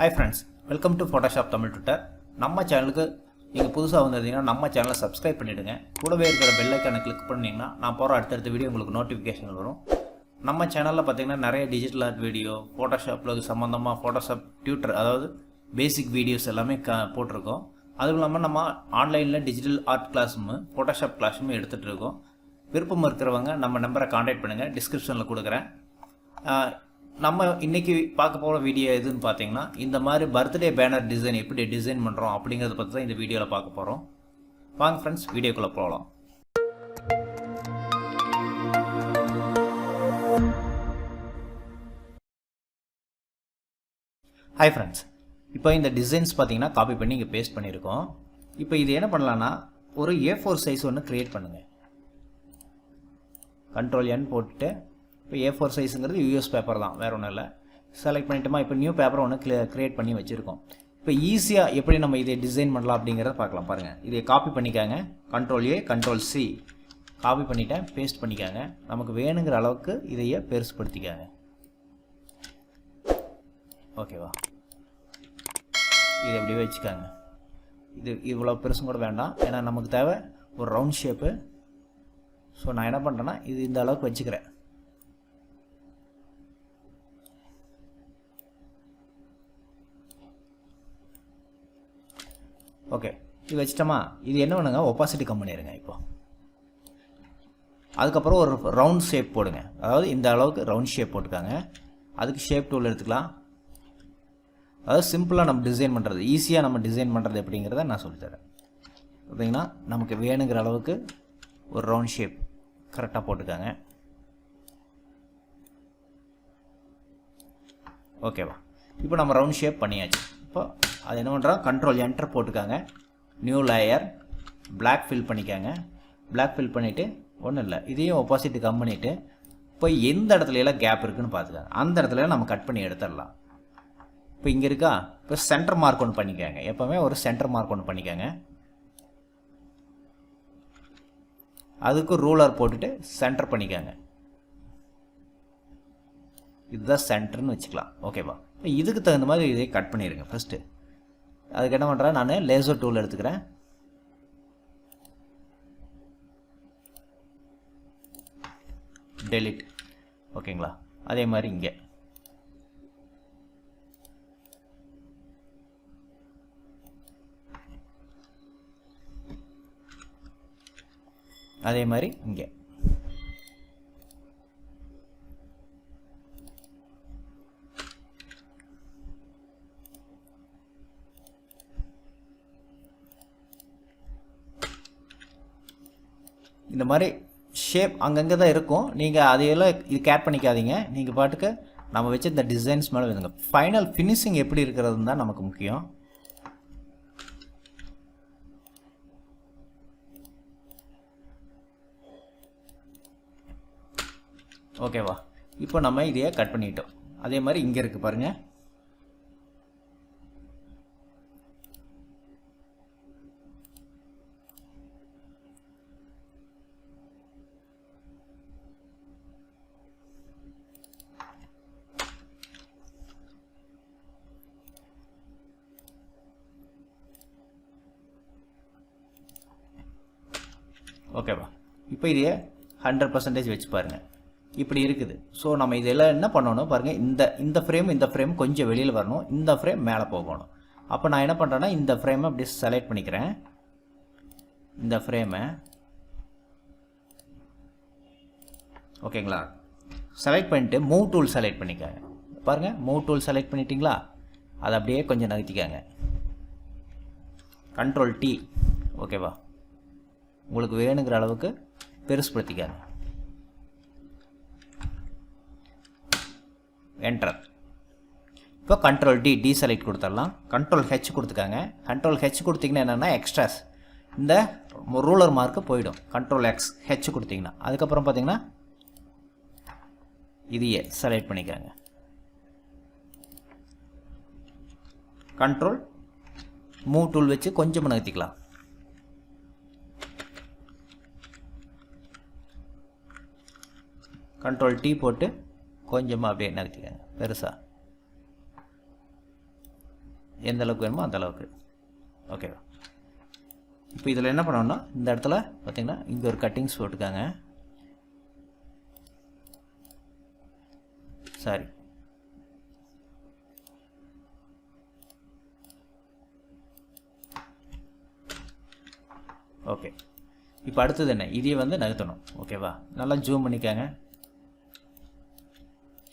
Hi friends welcome to Photoshop Tamil twitter நம்ம சேனலுக்கு நீங்கள் புதுசாக வந்திருந்தீங்கன்னா நம்ம சேனலை சப்ஸ்கிரைப் பண்ணிவிடுங்க கூடவே இருக்கிற பெல் ஐக்கானை கிளிக் பண்ணிங்கன்னா நான் போகிற அடுத்தடுத்த வீடியோ உங்களுக்கு நோட்டிஃபிகேஷன் வரும். நம்ம சேனலில் பார்த்தீங்கன்னா நிறைய டிஜிட்டல் ஆர்ட் வீடியோ ஃபோட்டோஷாப்பில் சம்மந்தமாக ஃபோட்டோஷாப் டியூட்டர் அதாவது பேசிக் வீடியோஸ் எல்லாமே க போட்டிருக்கோம். அதுவும் இல்லாமல் நம்ம ஆன்லைனில் டிஜிட்டல் ஆர்ட் கிளாஸும் ஃபோட்டோஷாப் கிளாஸும் எடுத்துகிட்டு இருக்கோம். விருப்பம் இருக்கிறவங்க நம்ம நம்பரை காண்டாக்ட் பண்ணுங்கள் டிஸ்கிரிப்ஷனில் கொடுக்குறேன். நம்ம இன்னைக்கு பார்க்க போகிற வீடியோ எதுன்னு பார்த்தீங்கன்னா இந்த மாதிரி பர்த்டே பேனர் டிசைன் எப்படி டிசைன் பண்ணுறோம் அப்படிங்கிறத பற்றி தான் இந்த வீடியோவில் பார்க்க போகிறோம் வாங்க ஃப்ரெண்ட்ஸ் வீடியோக்குள்ளே போகலாம் ஹாய் ஃப்ரெண்ட்ஸ் இப்போ இந்த டிசைன்ஸ் பார்த்தீங்கன்னா காப்பி பண்ணி இங்கே பேஸ்ட் பண்ணியிருக்கோம். இப்போ இது என்ன பண்ணலான்னா ஒரு ஏ ஃபோர் சைஸ் ஒன்று க்ரியேட் பண்ணுங்கள் கண்ட்ரோல் என் போட்டுட்டு இப்போ ஏ ஃபோர் சைஸுங்கிறது யூஎஸ் பேப்பர் தான் வேறு ஒன்றும் இல்லை. செலக்ட் பண்ணிட்டோமா இப்போ நியூ பேப்பர் ஒன்று க்ளியர் க்ரியேட் பண்ணி வச்சுருக்கோம். இப்போ ஈஸியாக எப்படி நம்ம இதை டிசைன் பண்ணலாம் அப்படிங்கிறத பார்க்கலாம் பாருங்கள் இதை காப்பி பண்ணிக்காங்க. Control A control C copy பண்ணிட்டேன் பேஸ்ட் பண்ணிக்காங்க. நமக்கு வேணுங்கிற அளவுக்கு இதையே பெருசுப்படுத்திக்காங்க ஓகேவா இதை அப்படியே வச்சுக்காங்க. இது இவ்வளோ பெருசும் கூட வேண்டாம். ஏன்னா நமக்கு தேவை ஒரு ரவுண்ட் ஷேப்பு ஸோ நான் என்ன பண்ணுறேன்னா இது இந்த அளவுக்கு வச்சுக்கிறேன். ஓகே இது வச்சிட்டோமா? இது என்ன பண்ணுங்க? ஒப்பாசிட்டி கம் பண்ணிடுங்க இப்போது அதுக்கப்புறம் ஒரு ரவுண்ட் ஷேப் போடுங்க. அதாவது இந்த அளவுக்கு ரவுண்ட் ஷேப் போட்டுக்காங்க. அதுக்கு ஷேப் டூல் எடுத்துக்கலாம். அதாவது சிம்பிளாக நம்ம டிசைன் பண்ணுறது ஈஸியாக நம்ம டிசைன் பண்ணுறது எப்படிங்கிறத நான் சொல்லித்தரேன் பார்த்தீங்கன்னா நமக்கு வேணுங்கிற அளவுக்கு ஒரு ரவுண்ட் ஷேப் கரெக்டாக போட்டுக்காங்க. ஓகேவா இப்போ நம்ம ரவுண்ட் ஷேப் பண்ணியாச்சு. இப்போ அது என்ன பண்ணுறோம் கண்ட்ரோல் என்டர் போட்டுக்காங்க. நியூ லேயர் பிளாக் ஃபில் பண்ணிக்காங்க. பிளாக் ஃபில் பண்ணிவிட்டு ஒன்றும் இல்லை. இதையும் ஒப்போசிட் கம் பண்ணிவிட்டு இப்போ எந்த இடத்துல எல்லாம் கேப் இருக்குதுன்னு பார்த்துக்காங்க. அந்த இடத்துல நம்ம கட் பண்ணி எடுத்துடலாம். இப்போ இங்கே இருக்கா? இப்போ சென்டர் மார்க் ஒன்று பண்ணிக்கோங்க. எப்போவுமே ஒரு சென்டர் மார்க் ஒன்று பண்ணிக்கோங்க. அதுக்கு ரூலர் போட்டுட்டு சென்டர் பண்ணிக்கோங்க. இதுதான் சென்டர்னு வச்சுக்கலாம். ஓகேவா இப்போ இதுக்கு தகுந்த மாதிரி இதை கட் பண்ணிடுங்க ஃபஸ்ட்டு அதுக்கு என்ன பண்ணுறேன் நான் லேசர் டூல் எடுத்துக்கிறேன். டெலிட் ஓகேங்களா? அதே மாதிரி இங்கே. அதே மாதிரி இங்கே. இந்த மாதிரி ஷேப் அங்கங்கே தான் இருக்கும். நீங்கள் அதையெல்லாம் இது கேட் பண்ணிக்காதீங்க. நீங்கள் பாட்டுக்கு நம்ம வச்ச இந்த டிசைன்ஸ் மேலே விடுங்க ஃபைனல் ஃபினிஷிங் எப்படி இருக்கிறது தான் நமக்கு முக்கியம். ஓகேவா இப்போ நம்ம இதையே கட் பண்ணிட்டோம். அதே மாதிரி இங்கே இருக்குது பாருங்கள் ஓகேவா இப்போ ஹண்ட்ரட் பர்சன்டேஜ் வச்சு பாருங்கள் இப்படி இருக்குது. ஸோ நம்ம இதெல்லாம் என்ன பண்ணணும்? பாருங்கள் இந்த இந்த ஃப்ரேம் இந்த ஃப்ரேம் கொஞ்சம் வெளியில் வரணும். இந்த ஃப்ரேம் மேலே போகணும். அப்போ நான் என்ன பண்ணுறேன்னா இந்த ஃப்ரேமை அப்படி செலக்ட் பண்ணிக்கிறேன். இந்த ஃப்ரேமை ஓகேங்களா செலக்ட் பண்ணிட்டு மூவ் டூல் செலக்ட் பண்ணிக்கோங்க. பாருங்கள் மூவ் டூல் செலக்ட் பண்ணிட்டீங்களா? அதை அப்படியே கொஞ்சம் நகர்த்திக்காங்க. கண்ட்ரோல் டி ஓகேவா உங்களுக்கு வேணுங்கிற அளவுக்கு பெருசுப்படுத்திக்காங்க என்டர் இப்போ கண்ட்ரோல் டி டி செலக்ட் கொடுத்துடலாம். கண்ட்ரோல் ஹெச் கொடுத்துக்காங்க கண்ட்ரோல் ஹெச் கொடுத்தீங்கன்னா என்னென்னா எக்ஸ்ட்ராஸ் இந்த ரூலர் மார்க்கு போயிடும். கண்ட்ரோல் எக்ஸ் ஹெச் கொடுத்தீங்கன்னா. அதுக்கப்புறம் பார்த்தீங்கன்னா இதையே செலக்ட் பண்ணிக்கிறாங்க. கண்ட்ரோல் மூவ் டூல் வச்சு கொஞ்சம் நகர்த்திக்கலாம். கண்ட்ரோல் டீ போட்டு கொஞ்சமாக அப்படியே நகர்த்திக்கங்க. பெருசாக எந்த அளவுக்கு வேணுமோ அந்தளவுக்கு ஓகேவா இப்போ இதில் என்ன பண்ணணும்னா இந்த இடத்துல பார்த்திங்கன்னா இங்கே ஒரு கட்டிங்ஸ் போட்டுக்காங்க. சாரி ஓகே இப்போ அடுத்தது என்ன? இதையே வந்து நகர்த்தணும். ஓகேவா நல்லா ஜூம் பண்ணிக்காங்க.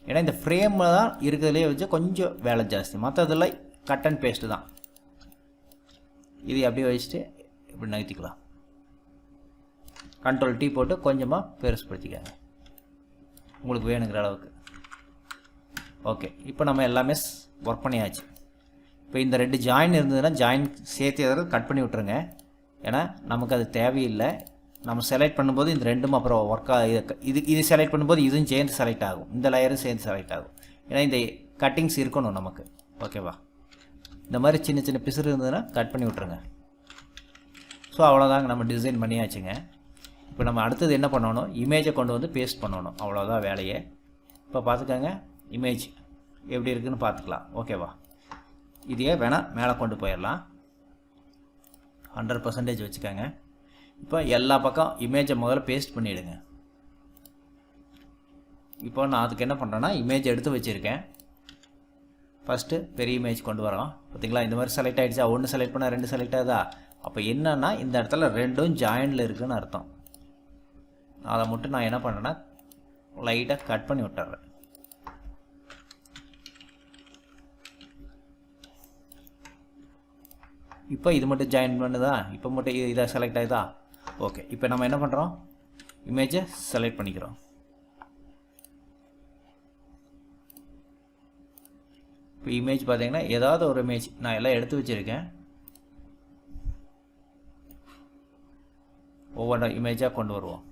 ஏன்னா இந்த ஃப்ரேமில் தான் இருக்கிறதுலே வச்சு கொஞ்சம் வேலை ஜாஸ்தி. மற்றதில் கட் அண்ட் பேஸ்ட்டு தான். இதை அப்படியே வச்சுட்டு இப்படி நகர்த்திக்கலாம். கண்ட்ரோல் டீ போட்டு கொஞ்சமாக பெருசுப்படுத்திக்காங்க உங்களுக்கு வேணுங்கிற அளவுக்கு. ஓகே இப்போ நம்ம எல்லாமே ஒர்க் பண்ணியாச்சு. இப்போ இந்த ரெண்டு ஜாயின் இருந்ததுன்னா ஜாயின் சேர்த்து எதாவது கட் பண்ணி விட்ருங்க ஏன்னா நமக்கு அது தேவையில்லை. நம்ம செலக்ட் பண்ணும்போது இந்த ரெண்டும் அப்புறம் ஒர்க் இது இது செலக்ட் பண்ணும்போது இதுவும் சேர்ந்து செலக்ட் ஆகும். இந்த லேயரும் சேர்ந்து செலக்ட் ஆகும். ஏன்னா இந்த கட்டிங்ஸ் இருக்கணும் நமக்கு. ஓகேவா இந்த மாதிரி சின்ன சின்ன பிசுறு இருந்ததுன்னா கட் பண்ணி விட்ருங்க ஸோ அவ்வளோதாங்க நம்ம டிசைன் பண்ணியாச்சுங்க. இப்போ நம்ம அடுத்தது என்ன பண்ணணும்? இமேஜை கொண்டு வந்து பேஸ்ட் பண்ணணும். அவ்வளோதான் வேலையை. இப்போ பார்த்துக்கோங்க. இமேஜ் எப்படி இருக்குதுன்னு பார்த்துக்கலாம். ஓகேவா இதையே வேணால் மேலே கொண்டு போயிடலாம். ஹண்ட்ரட் பர்சன்டேஜ் வச்சுக்கோங்க. இப்போ எல்லா பக்கம் இமேஜை முதல்ல பேஸ்ட் பண்ணிவிடுங்க இப்போ நான் அதுக்கு என்ன பண்ணுறேன்னா இமேஜ் எடுத்து வச்சுருக்கேன். ஃபஸ்ட்டு பெரிய இமேஜ் கொண்டு வரோம். பார்த்தீங்களா இந்த மாதிரி செலக்ட் ஆகிடுச்சா ஒன்று செலக்ட் பண்ணால் ரெண்டு செலக்ட் ஆகுதா? அப்போ என்னன்னா இந்த இடத்துல ரெண்டும் ஜாயிண்டில் இருக்குதுன்னு அர்த்தம். அதை மட்டும் நான் என்ன பண்ணுறேன்னா லைட்டாக கட் பண்ணி விட்டுறேன். இப்போ இது மட்டும் ஜாயின் பண்ணுதா? இப்போ மட்டும் இதை இதாக செலக்ட் ஆகுதா? ஓகே இப்போ நம்ம என்ன பண்ணுறோம் இமேஜை செலக்ட் பண்ணிக்கிறோம். இப்போ இமேஜ் பார்த்தீங்கன்னா ஏதாவது ஒரு இமேஜ் நான் எல்லாம் எடுத்து வச்சுருக்கேன். ஒவ்வொரு இமேஜாக கொண்டு வருவோம்.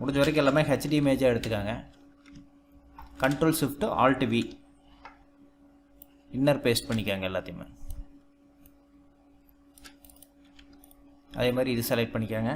முடிஞ்ச வரைக்கும் எல்லாமே ஹெச்டி இமேஜாக எடுத்துக்காங்க. Control shift alt V inner paste பண்ணிக்காங்க எல்லாத்தையுமே. அதே மாதிரி இது செலக்ட் பண்ணிக்கோங்க.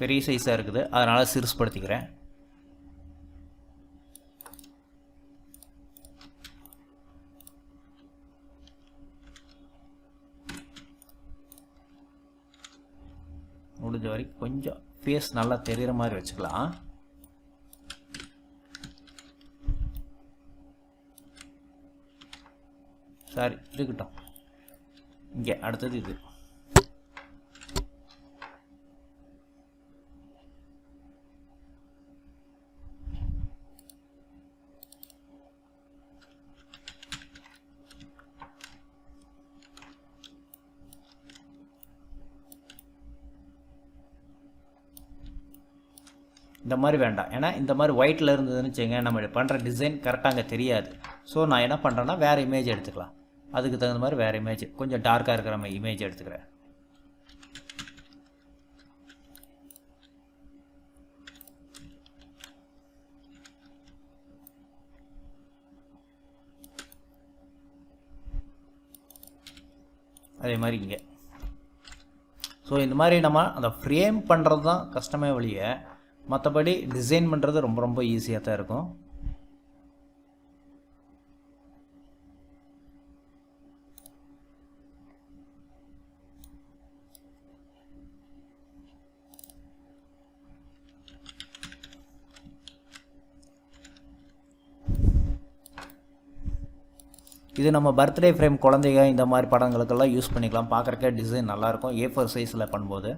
பெரிய சைஸாக இருக்குது. அதனால் சிறுசுப்படுத்திக்கிறேன் முடிஞ்ச வரைக்கும் கொஞ்சம் ஃபேஸ் நல்லா தெரிகிற மாதிரி வச்சுக்கலாம். சரி இருக்கட்டும். இங்கே அடுத்தது இது. இந்த மாதிரி வேண்டாம். ஏன்னா இந்த மாதிரி ஒயிட்டில் இருந்ததுன்னு வச்சுங்க நம்ம பண்ணுற டிசைன் கரெக்டாக அங்கே தெரியாது. ஸோ நான் என்ன பண்ணுறேன்னா வேறு இமேஜ் எடுத்துக்கலாம். அதுக்கு தகுந்த மாதிரி வேறு இமேஜ் கொஞ்சம் டார்க்காக இருக்கிற மாதிரி இமேஜ் எடுத்துக்கிறேன். அதே மாதிரி இங்கே. ஸோ இந்த மாதிரி நம்ம அந்த ஃப்ரேம் பண்ணுறது தான் கஷ்டமே வழியை. மற்றபடி டிசைன் பண்ணுறது ரொம்ப ரொம்ப ஈஸியாக தான் இருக்கும். இது நம்ம பர்த்டே ஃப்ரேம் குழந்தைங்க இந்த மாதிரி படங்களுக்கெல்லாம் யூஸ் பண்ணிக்கலாம். பார்க்குறக்கே டிசைன் நல்லாயிருக்கும். ஏ ஃபோர் சைஸில் பண்ணும்போது.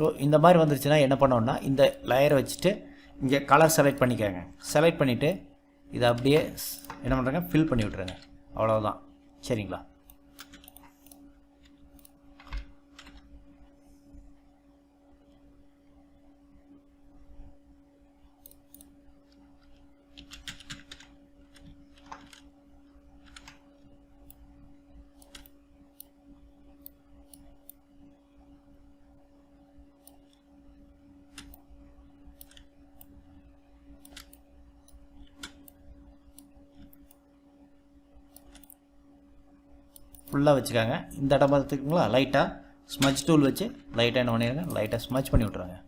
ஸோ இந்த மாதிரி வந்துருச்சுன்னா என்ன பண்ணோன்னா இந்த லேயரை வச்சுட்டு இங்கே கலர் செலக்ட் பண்ணிக்கோங்க. செலக்ட் பண்ணிவிட்டு இதை அப்படியே என்ன பண்ணுறேங்க ஃபில் பண்ணி விட்ருங்க அவ்வளோதான் சரிங்களா? ஃபுல்லாக வச்சுக்காங்க. இந்த இடம் பார்த்துக்குங்களா? லைட்டாக ஸ்மஜ் டூல் வச்சு லைட்டாக என்ன பண்ணிடுங்க? லைட்டாக ஸ்மஜ் பண்ணி விட்ருவாங்க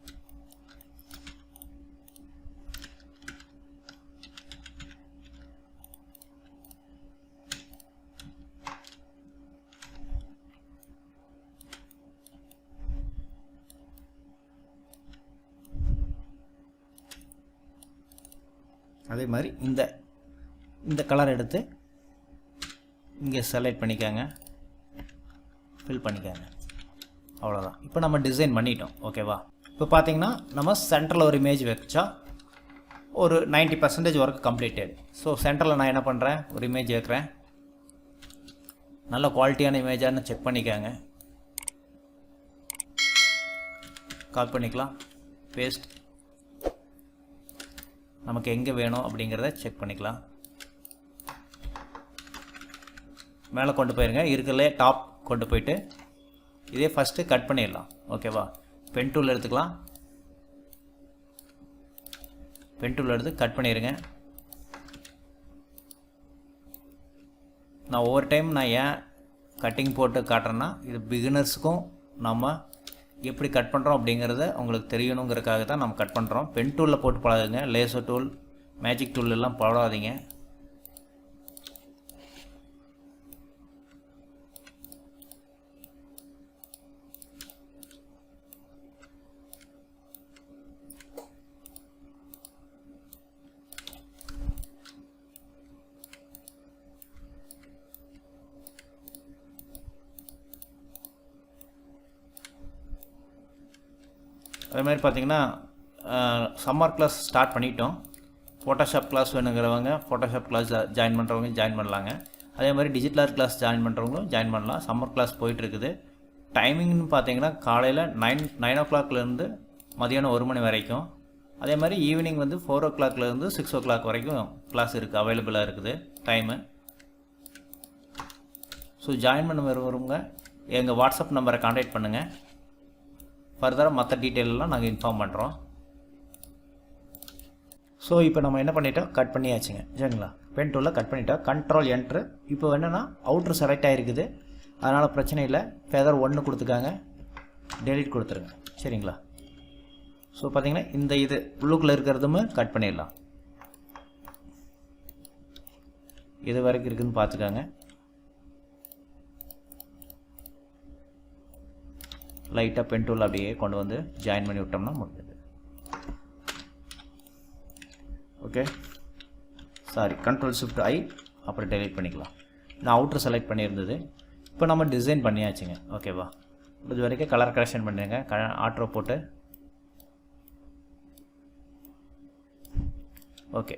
அதே மாதிரி இந்த இந்த கலர் எடுத்து இங்கே செலக்ட் பண்ணிக்கோங்க. ஃபில் பண்ணிக்கோங்க. அவ்வளோதான் இப்போ நம்ம டிசைன் பண்ணிட்டோம். ஓகேவா இப்போ பார்த்தீங்கன்னா நம்ம சென்டரில் ஒரு இமேஜ் வச்சா ஒரு 90% பர்சன்டேஜ் ஒர்க் கம்ப்ளீட்டட் ஸோ சென்டரில் நான் என்ன பண்ணுறேன் ஒரு இமேஜ் வைக்கிறேன் நல்ல குவாலிட்டியான இமேஜானு செக் பண்ணிக்கோங்க. கால் பண்ணிக்கலாம். பேஸ்ட் நமக்கு எங்கே வேணும் அப்படிங்கிறத செக் பண்ணிக்கலாம். மேலே கொண்டு போயிருங்க. இருக்கிறதுலே டாப் கொண்டு போயிட்டு இதே ஃபஸ்ட்டு கட் பண்ணிடலாம். ஓகேவா பென் டூல் எடுத்துக்கலாம். பென் டூல் எடுத்து கட் பண்ணிடுங்க நான் ஒவ்வொரு டைம் நான் ஏன் கட்டிங் போட்டு காட்டுறேன்னா இது பிகினர்ஸுக்கும் நம்ம எப்படி கட் பண்ணுறோம் அப்படிங்கிறத உங்களுக்கு தெரியணுங்கிறதுக்காக தான் நம்ம கட் பண்ணுறோம் பென் டூலில் போட்டு பழகுங்க. லேசர் டூல் மேஜிக் டூல் எல்லாம் பழகாதீங்க. அதே மாதிரி பார்த்தீங்கன்னா சம்மர் கிளாஸ் ஸ்டார்ட் பண்ணிட்டோம். ஃபோட்டோஷாப் கிளாஸ் வேணுங்கிறவங்க ஃபோட்டோஷாப் கிளாஸ் ஜாயின் பண்ணுறவங்க ஜாயின் பண்ணலாங்க. அதே மாதிரி டிஜிட்டல் ஆர்ட் கிளாஸ் ஜாயின் பண்ணுறவங்களும் ஜாயின் பண்ணலாம். சம்மர் கிளாஸ் போயிட்டுருக்குது. டைமிங்னு பார்த்தீங்கன்னா காலையில் நைன் நைன் ஓ கிளாக்லேருந்து மதியானம் ஒரு மணி வரைக்கும். அதே மாதிரி ஈவினிங் வந்து ஃபோர் ஓ கிளாக்லேருந்து சிக்ஸ் ஓ கிளாக் வரைக்கும் கிளாஸ் இருக்குது அவைலபிளாக இருக்குது டைமு ஸோ ஜாயின் பண்ண வருவங்க எங்கள் வாட்ஸ்அப் நம்பரை காண்டாக்ட் பண்ணுங்கள் ஃபர்தராக மற்ற டீட்டெயிலெலாம் நாங்கள் இன்ஃபார்ம் பண்ணுறோம் ஸோ இப்போ நம்ம என்ன பண்ணிட்டோம்? கட் பண்ணியாச்சுங்க. சரிங்களா? பென் டூலில் கட் பண்ணிட்டோம். கண்ட்ரோல் என்ட்ரு இப்போ என்னென்னா அவுட்ரு செலக்ட் ஆகிருக்குது அதனால் பிரச்சனை இல்லை. ஃபெதர் ஒன்று கொடுத்துக்காங்க டெலிட் கொடுத்துருங்க. சரிங்களா? ஸோ பார்த்தீங்கன்னா இந்த இது உள்ளுக்குள்ளே இருக்கிறதுமே கட் பண்ணிடலாம். இது வரைக்கும் இருக்குதுன்னு பார்த்துக்காங்க. லைட்டாக பென் டூல் அப்படியே கொண்டு வந்து ஜாயின் பண்ணி விட்டோம்னா முடிஞ்சது. Okay sorry control shift I அப்புறம் டெலிட் பண்ணிக்கலாம். நான் அவுட்ரு செலக்ட் பண்ணியிருந்தது. இப்போ நம்ம டிசைன் பண்ணியாச்சுங்க. ஓகேவா இது வரைக்கும் கலர் கரெக்ஷன் பண்ணுங்க. க ஆட்ரோ போட்டு. ஓகே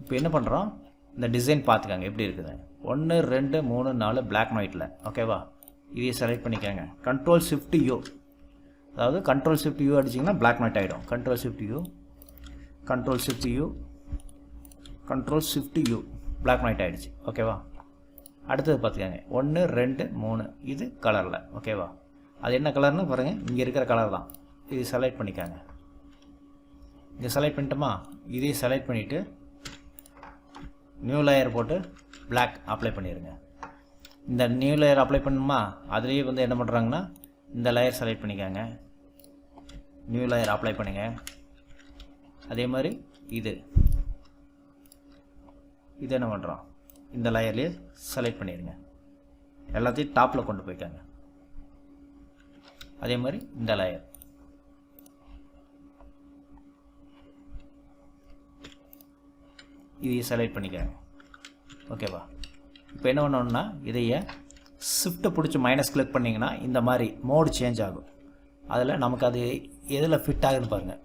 இப்போ என்ன பண்ணுறோம் இந்த டிசைன் பார்த்துக்கங்க. எப்படி இருக்குது ஒன்று ரெண்டு மூணு நாலு பிளாக் அண்ட் ஒயிட்டில் ஓகேவா இதையே செலக்ட் பண்ணிக்கோங்க. கண்ட்ரோல் ஷிஃப்ட் யூ அதாவது கண்ட்ரோல் ஷிஃப்ட் யூ அடிச்சிங்கன்னா பிளாக் அண்ட் ஆகிடும் control shift U control shift U control shift U black night ஆகிடுச்சு ஓகேவா அடுத்தது பார்த்துக்கோங்க. ஒன்று ரெண்டு மூணு. இது கலரில் ஓகேவா அது என்ன கலர்னு பாருங்கள் இங்கே இருக்கிற கலர் தான். இது செலக்ட் பண்ணிக்காங்க. இங்கே செலக்ட் பண்ணிட்டோமா? இதையும் செலக்ட் பண்ணிவிட்டு நியூ லேயர் போட்டு பிளாக் அப்ளை பண்ணிடுங்க இந்த நியூ லேயர் அப்ளை பண்ணணுமா அதுலேயே வந்து என்ன பண்ணுறாங்கன்னா இந்த லேயர் செலக்ட் பண்ணிக்காங்க. நியூ லேயர் அப்ளை பண்ணுங்க. அதே மாதிரி இது. இது என்ன பண்ணுறோம் இந்த லேயர்லேயே செலக்ட் பண்ணிடுங்க. எல்லாத்தையும் டாப்பில் கொண்டு போய்க்காங்க. அதே மாதிரி இந்த லேயர் இதையும் செலக்ட் பண்ணிக்கோங்க. ஓகேவா இப்போ என்ன பண்ணணும்னா இதையே ஷிஃப்ட்டை பிடிச்சி மைனஸ் கிளிக் பண்ணிங்கன்னா இந்த மாதிரி மோடு சேஞ்ச் ஆகும். அதில் நமக்கு அது எதில் ஃபிட் ஆகுதுன்னு பாருங்கள்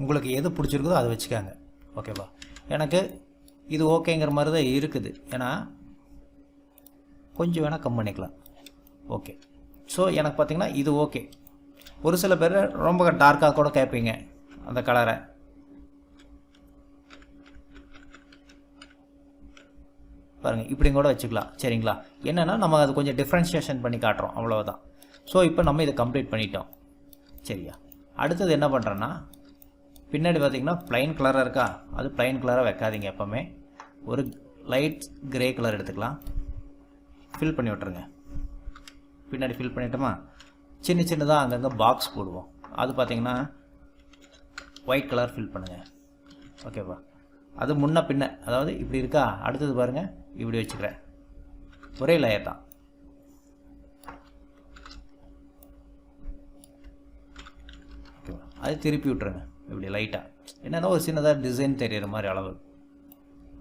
உங்களுக்கு எது பிடிச்சிருக்குதோ அதை வச்சுக்காங்க. ஓகேவா எனக்கு இது ஓகேங்கிற மாதிரி தான் இருக்குது. ஏன்னா கொஞ்சம் வேணால் கம் பண்ணிக்கலாம். ஓகே ஸோ எனக்கு பார்த்தீங்கன்னா இது ஓகே ஒரு சில பேர் ரொம்ப டார்க்காக கூட கேட்பீங்க அந்த கலரை பாருங்கள் இப்படி கூட வச்சுக்கலாம். சரிங்களா? என்னென்னா நம்ம அது கொஞ்சம் டிஃப்ரென்ஷியேஷன் பண்ணி காட்டுறோம். அவ்வளோதான் ஸோ இப்போ நம்ம இதை கம்ப்ளீட் பண்ணிட்டோம். சரியா? அடுத்தது என்ன பண்ணுறேன்னா பின்னாடி பார்த்தீங்கன்னா ப்ளைன் கலராக இருக்கா? அது ப்ளைன் கலராக வைக்காதீங்க எப்போவுமே. ஒரு லைட் கிரே கலர் எடுத்துக்கலாம். ஃபில் பண்ணி விட்ருங்க பின்னாடி ஃபில் பண்ணிட்டோமா? சின்ன சின்னதாக அங்கங்கே பாக்ஸ் போடுவோம். அது பார்த்தீங்கன்னா ஒயிட் கலர் ஃபில் பண்ணுங்கள் ஓகேவா அது முன்ன பின்ன அதாவது இப்படி இருக்கா? அடுத்தது பாருங்கள் இப்படி வச்சுக்கிறேன். ஒரே லேயர் தான். ஓகேவா அது திருப்பி விட்ருங்க இப்படி லைட்டாக என்னென்னா ஒரு சின்னதாக டிசைன் தெரியிற மாதிரி அளவு.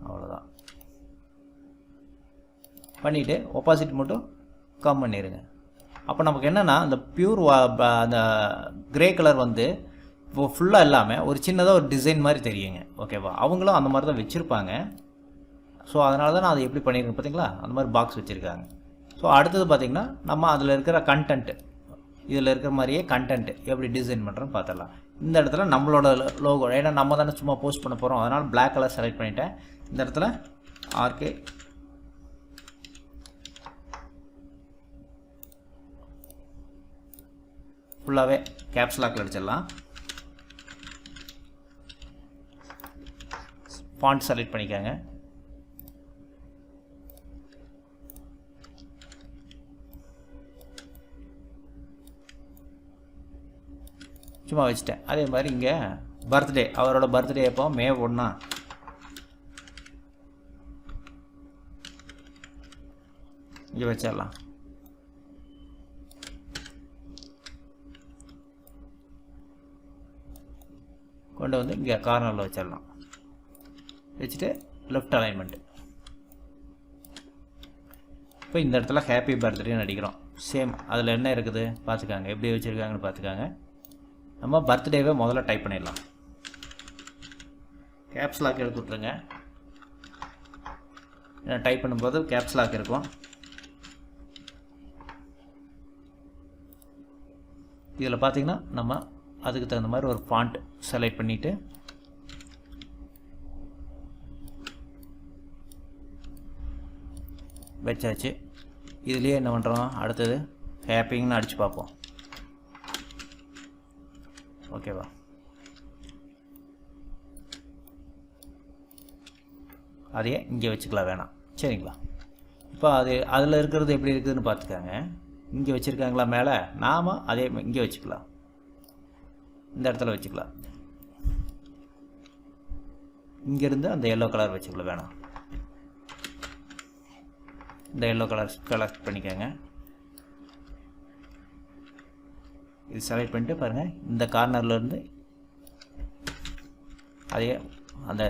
அவ்வளோதான் பண்ணிவிட்டு ஒப்பாசிட் மட்டும் கம் பண்ணிடுங்க அப்போ நமக்கு என்னென்னா அந்த பியூர் அந்த கிரே கலர் வந்து இப்போ ஃபுல்லாக இல்லாமல் ஒரு சின்னதாக ஒரு டிசைன் மாதிரி தெரியுங்க. ஓகேவா அவங்களும் அந்த மாதிரி தான் வச்சுருப்பாங்க. ஸோ அதனால தான் நான் அதை எப்படி பண்ணியிருக்கேன் பார்த்தீங்களா அந்த மாதிரி பாக்ஸ் வச்சுருக்காங்க. ஸோ அடுத்தது பார்த்திங்கன்னா நம்ம அதில் இருக்கிற கண்டென்ட்டு இதில் இருக்கிற மாதிரியே கண்டென்ட் எப்படி டிசைன் பண்ணுறோன்னு பார்த்துடலாம் இந்த இடத்துல நம்மளோட லோகோ ஏன்னா நம்ம தானே சும்மா போஸ்ட் பண்ண போகிறோம் அதனால் பிளாக் கலர் செலக்ட் பண்ணிட்டேன். இந்த இடத்துல ஆர்கே ஃபுல்லாகவே கேப்ஸ்லாக்கில் அடிச்சிடலாம். ஃபாண்ட் செலக்ட் பண்ணிக்கோங்க. சும்மா வச்சுட்டேன். அதே மாதிரி இங்கே பர்த்டே அவரோட பர்த்டே எப்போ? மே ஒன்றா இங்கே வச்சிடலாம். கொண்டு வந்து இங்கே கார்னரில் வச்சிடலாம். வச்சுட்டு லெஃப்ட் அலைன்மெண்ட்டு இப்போ இந்த இடத்துல ஹாப்பி பர்த்டேன்னு அடிக்கிறோம் சேம் அதில் என்ன இருக்குது? பார்த்துக்காங்க எப்படி வச்சுருக்காங்கன்னு பார்த்துக்காங்க நம்ம பர்த்டேவே முதல்ல டைப் பண்ணிடலாம். கேப்ஸ் லாக் எடுத்து விட்ருங்க ஏன்னா டைப் பண்ணும்போது கேப்ஸ் லாக் இருக்கும். இதில் பார்த்தீங்கன்னா நம்ம அதுக்கு தகுந்த மாதிரி ஒரு ஃபாண்ட் செலக்ட் பண்ணிவிட்டு வச்சாச்சு. இதுலேயே என்ன பண்ணுறோம் அடுத்தது ஹேப்பிங்னு அடித்து பார்ப்போம். ஓகேவா அதையே இங்கே வச்சுக்கலாம் வேணாம். சரிங்களா? இப்போ அது அதில் இருக்கிறது எப்படி இருக்குதுன்னு பார்த்துக்காங்க. இங்கே வச்சுருக்காங்களா மேலே? நாம் அதே இங்கே வச்சுக்கலாம். இந்த இடத்துல வச்சுக்கலாம். இங்கேருந்து அந்த எல்லோ கலர் வச்சுக்கலாம் வேணாம். இந்த எல்லோ கலர் கலெக்ட் பண்ணிக்கோங்க. இது செலக்ட் பண்ணிட்டு பாருங்கள் இந்த கார்னர்லேருந்து அதே அந்த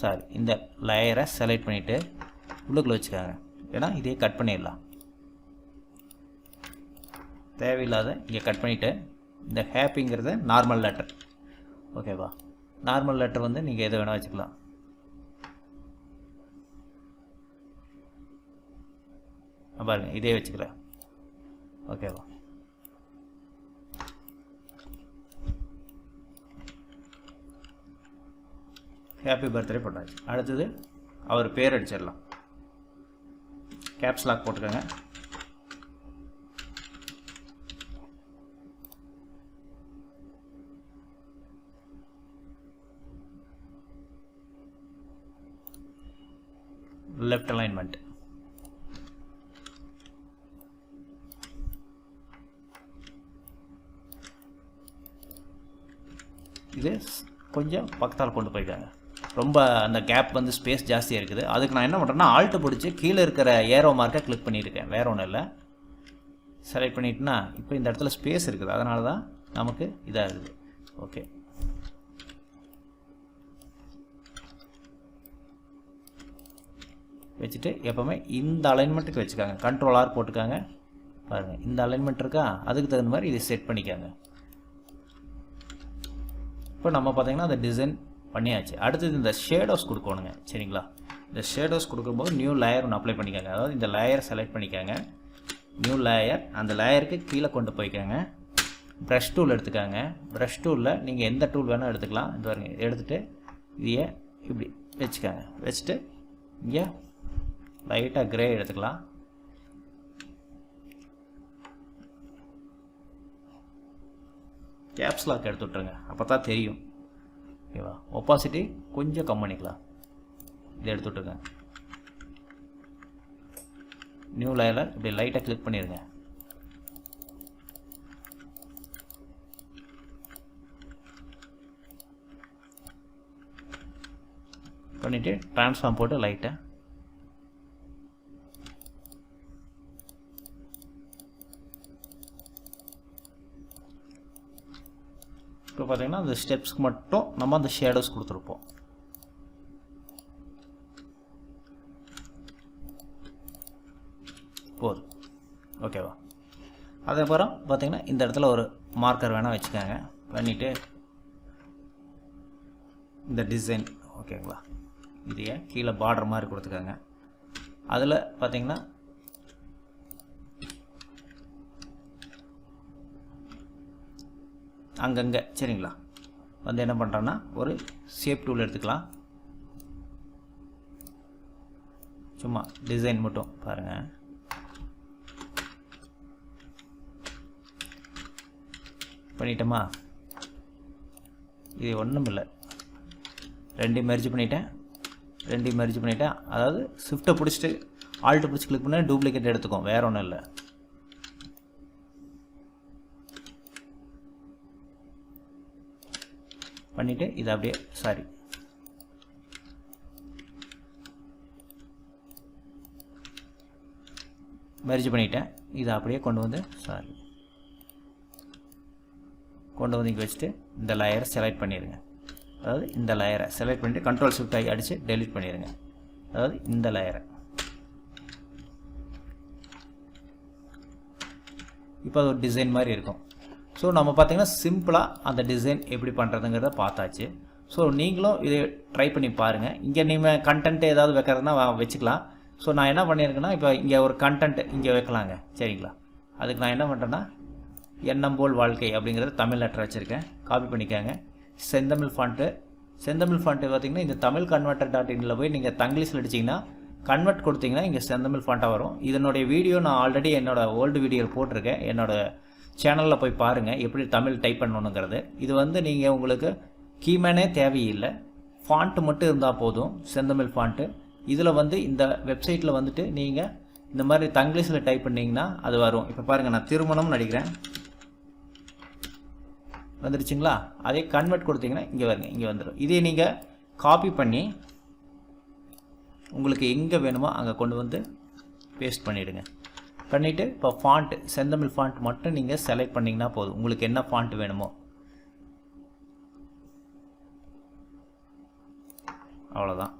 சாரி இந்த லேயரை செலக்ட் பண்ணிவிட்டு உள்ளுக்குள்ளே வச்சுக்காங்க. ஏன்னா இதே கட் பண்ணிடலாம். தேவையில்லாத இங்கே கட் பண்ணிவிட்டு இந்த ஹேப்பிங்கிறத நார்மல் லெட்டர். ஓகேவா? நார்மல் லெட்டர் வந்து நீங்கள் எதை வேணால் வச்சுக்கலாம். பாருங்கள் பாருங்க இதே வச்சுக்கிறேன். ஓகேவா? ஹாப்பி பர்த்டே போட்டாச்சு அடுத்தது அவர் பேர் அடிச்சிடலாம். கேப்ஸ் லாக் போட்டுக்கோங்க. லெஃப்ட் அலைன்மெண்ட் இது கொஞ்சம் பக்கத்தால் கொண்டு போயிருக்காங்க. ரொம்ப அந்த கேப் வந்து ஸ்பேஸ் ஜாஸ்தியாக இருக்குது. அதுக்கு நான் என்ன பண்ணுறேன்னா ஆல்ட்டு பிடிச்சி கீழே இருக்கிற ஏரோ மார்க்கை கிளிக் பண்ணியிருக்கேன். வேற ஒன்றும் இல்லை. செலக்ட் பண்ணிட்டுனா இப்போ இந்த இடத்துல ஸ்பேஸ் இருக்குது. அதனால தான் நமக்கு இதாக இருக்குது ஓகே வச்சுட்டு எப்போவுமே இந்த அலைன்மெண்ட்டுக்கு வச்சுக்காங்க. கண்ட்ரோல் ஆர் போட்டுக்காங்க. பாருங்கள் இந்த அலைன்மெண்ட் இருக்கா? அதுக்கு தகுந்த மாதிரி இதை செட் பண்ணிக்காங்க. இப்போ நம்ம பார்த்தீங்கன்னா அந்த டிசைன் பண்ணியாச்சு. அடுத்தது இந்த ஷேடோஸ் கொடுக்கணுங்க. சரிங்களா? இந்த ஷேடோஸ் கொடுக்கும்போது நியூ லேயர் ஒன்று அப்ளை பண்ணிக்காங்க. அதாவது இந்த லேயர் செலக்ட் பண்ணிக்காங்க. நியூ லேயர் அந்த லேயருக்கு கீழே கொண்டு போய்க்காங்க. ப்ரஷ் டூல் எடுத்துக்காங்க. ப்ரஷ் டூலில் நீங்கள் எந்த டூல் வேணால் எடுத்துக்கலாம். இது பாருங்க எடுத்துகிட்டு இதையே இப்படி வச்சுக்கோங்க. வச்சுட்டு இங்கே லைட்டாக கிரே எடுத்துக்கலாம். கேப்ஸ் லாக் எடுத்து விட்ருங்க அப்போ தான் தெரியும் ஓகேவா ஒப்பாசிட்டி கொஞ்சம் கம் பண்ணிக்கலாம். இதை எடுத்து விட்ருங்க நியூ லேயரில் இப்படி லைட்டாக கிளிக் பண்ணிடுங்க பண்ணிவிட்டு ட்ரான்ஸ்ஃபார்ம் போட்டு லைட்டாக இப்போ பார்த்தீங்கன்னா அந்த ஸ்டெப்ஸ்க்கு மட்டும் நம்ம அந்த ஷேடோஸ் கொடுத்துருப்போம். போதும். ஓகேவா அதுக்கப்புறம் பார்த்திங்கன்னா இந்த இடத்துல ஒரு மார்க்கர் வேணால் வச்சுக்கோங்க. பண்ணிவிட்டு இந்த டிசைன் ஓகேங்களா இதையே கீழே பார்டர் மாதிரி கொடுத்துக்கோங்க. அதில் பார்த்தீங்கன்னா அங்கங்கே. சரிங்களா? வந்து என்ன பண்ணுறோன்னா ஒரு ஷேப் டூல் எடுத்துக்கலாம். சும்மா டிசைன் மட்டும் பாருங்கள் பண்ணிட்டோமா? இது ஒன்றும் இல்லை. ரெண்டையும் மெர்ஜ் பண்ணிட்டேன். ரெண்டையும் மெர்ஜ் பண்ணிட்டேன். அதாவது ஷிஃப்ட்டை பிடிச்சிட்டு ஆல்ட்டு பிடிச்சி கிளிக் பண்ணால் டூப்ளிகேட் எடுத்துக்கும். வேறு ஒன்றும் இல்லை. பண்ணிவிட்டு இதை அப்படியே சாரி மெர்ஜ் பண்ணிட்டேன். இதை அப்படியே கொண்டு வந்து சாரி கொண்டு வந்து இங்கே வச்சுட்டு இந்த லேயரை செலக்ட் பண்ணிடுங்க அதாவது இந்த லேயரை செலக்ட் பண்ணிவிட்டு கண்ட்ரோல் ஷிஃப்ட் ஆகி அடித்து டெலிட் பண்ணிடுங்க அதாவது இந்த லேயரை இப்போ அது ஒரு டிசைன் மாதிரி இருக்கும். ஸோ நம்ம பார்த்திங்கன்னா சிம்பிளாக அந்த டிசைன் எப்படி பண்ணுறதுங்கிறத பார்த்தாச்சு. ஸோ நீங்களும் இதை ட்ரை பண்ணி பாருங்கள் இங்கே நீங்கள் கண்டென்ட் ஏதாவது வைக்கிறதுனா வச்சுக்கலாம். ஸோ நான் என்ன பண்ணியிருக்கேன்னா இப்போ இங்கே ஒரு கண்டென்ட் இங்கே வைக்கலாங்க. சரிங்களா? அதுக்கு நான் என்ன பண்ணுறேன்னா எண்ணம் போல் வாழ்க்கை அப்படிங்கிறத தமிழ் லெட்டர் வச்சுருக்கேன். காப்பி பண்ணிக்கோங்க. செந்தமிழ் ஃபாண்ட்டு செந்தமிழ் ஃபாண்ட்டு பார்த்தீங்கன்னா இந்த தமிழ் கன்வெர்ட்டர் டாட் இனில் போய் நீங்கள் தங்கிலீஷில் அடிச்சிங்கன்னா கன்வெர்ட் கொடுத்தீங்கன்னா இங்கே செந்தமிழ் ஃபாண்ட்டாக வரும். இதனுடைய வீடியோ நான் ஆல்ரெடி என்னோடய ஓல்டு வீடியோ போட்டிருக்கேன். என்னோடய சேனலில் போய் பாருங்கள் எப்படி தமிழ் டைப் பண்ணணுங்கிறது. இது வந்து நீங்கள் உங்களுக்கு கீமேனே தேவையில்லை. ஃபாண்ட்டு மட்டும் இருந்தால் போதும் செந்தமிழ் ஃபாண்ட்டு இதில் வந்து இந்த வெப்சைட்டில் வந்துட்டு நீங்கள் இந்த மாதிரி தங்கிலீஷில் டைப் பண்ணிங்கன்னா அது வரும். இப்போ பாருங்கள் நான் திருமணம் நடிக்கிறேன். வந்துருச்சுங்களா? அதே கன்வெர்ட் கொடுத்தீங்கன்னா இங்கே வருங்க இங்கே வந்துடும் இதே நீங்கள் காப்பி பண்ணி உங்களுக்கு எங்கே வேணுமோ அங்கே கொண்டு வந்து பேஸ்ட் பண்ணிவிடுங்க பண்ணிவிட்டு இப்போ ஃபாண்ட் செந்தமிழ் ஃபாண்ட் மட்டும் நீங்கள் செலக்ட் பண்ணிங்கன்னா போதும். உங்களுக்கு என்ன ஃபாண்ட் வேணுமோ. அவ்வளோதான்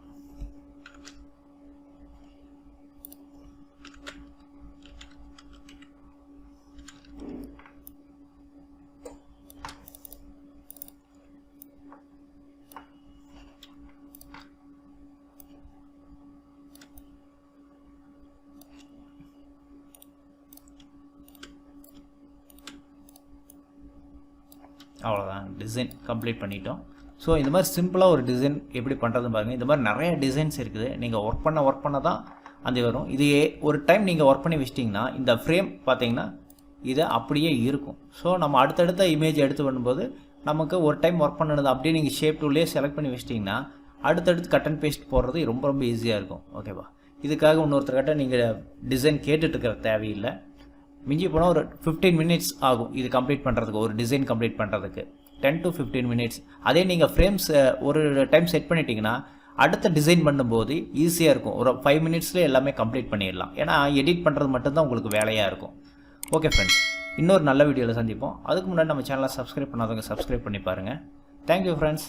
அவ்வளோதான் டிசைன் கம்ப்ளீட் பண்ணிட்டோம். ஸோ இந்த மாதிரி சிம்பிளாக ஒரு டிசைன் எப்படி பண்ணுறதுன்னு பாருங்கள் இந்த மாதிரி நிறைய டிசைன்ஸ் இருக்குது. நீங்கள் ஒர்க் பண்ண ஒர்க் பண்ண தான் அந்த வரும். இது ஒரு டைம் நீங்கள் ஒர்க் பண்ணி வச்சிட்டிங்கன்னா இந்த ஃப்ரேம் பார்த்தீங்கன்னா இது அப்படியே இருக்கும். ஸோ நம்ம அடுத்தடுத்த இமேஜ் எடுத்து பண்ணும்போது நமக்கு ஒரு டைம் ஒர்க் பண்ணது அப்படியே நீங்கள் ஷேப் டூல்லே செலக்ட் பண்ணி வச்சிட்டிங்கன்னா அடுத்தடுத்து கட் அண்ட் பேஸ்ட் போடுறது ரொம்ப ரொம்ப ஈஸியாக இருக்கும். ஓகேவா இதுக்காக இன்னொருத்தர்கிட்ட நீங்கள் டிசைன் கேட்டுட்ருக்கிற தேவையில்லை. மிஞ்சி போனால் ஒரு ஃபிஃப்டீன் மினிட்ஸ் ஆகும். இது கம்ப்ளீட் பண்ணுறதுக்கு ஒரு டிசைன் கம்ப்ளீட் பண்ணுறதுக்கு டென் டு ஃபிஃப்டீன் மினிட்ஸ் அதே நீங்கள் ஃப்ரேம்ஸ் ஒரு டைம் செட் பண்ணிட்டீங்கன்னா அடுத்த டிசைன் பண்ணும்போது ஈஸியாக இருக்கும். ஒரு ஃபைவ் மினிட்ஸ்லேயே எல்லாமே கம்ப்ளீட் பண்ணிடலாம். ஏன்னா எடிட் பண்ணுறது மட்டும்தான் உங்களுக்கு வேலையாக இருக்கும். ஓகே ஃப்ரெண்ட்ஸ் இன்னொரு நல்ல வீடியோவில் சந்திப்போம். அதுக்கு முன்னாடி நம்ம சேனலை சப்ஸ்கிரைப் பண்ணாதவங்க சப்ஸ்கிரைப் பண்ணி பாருங்கள் தேங்க்யூ ஃப்ரெண்ட்ஸ்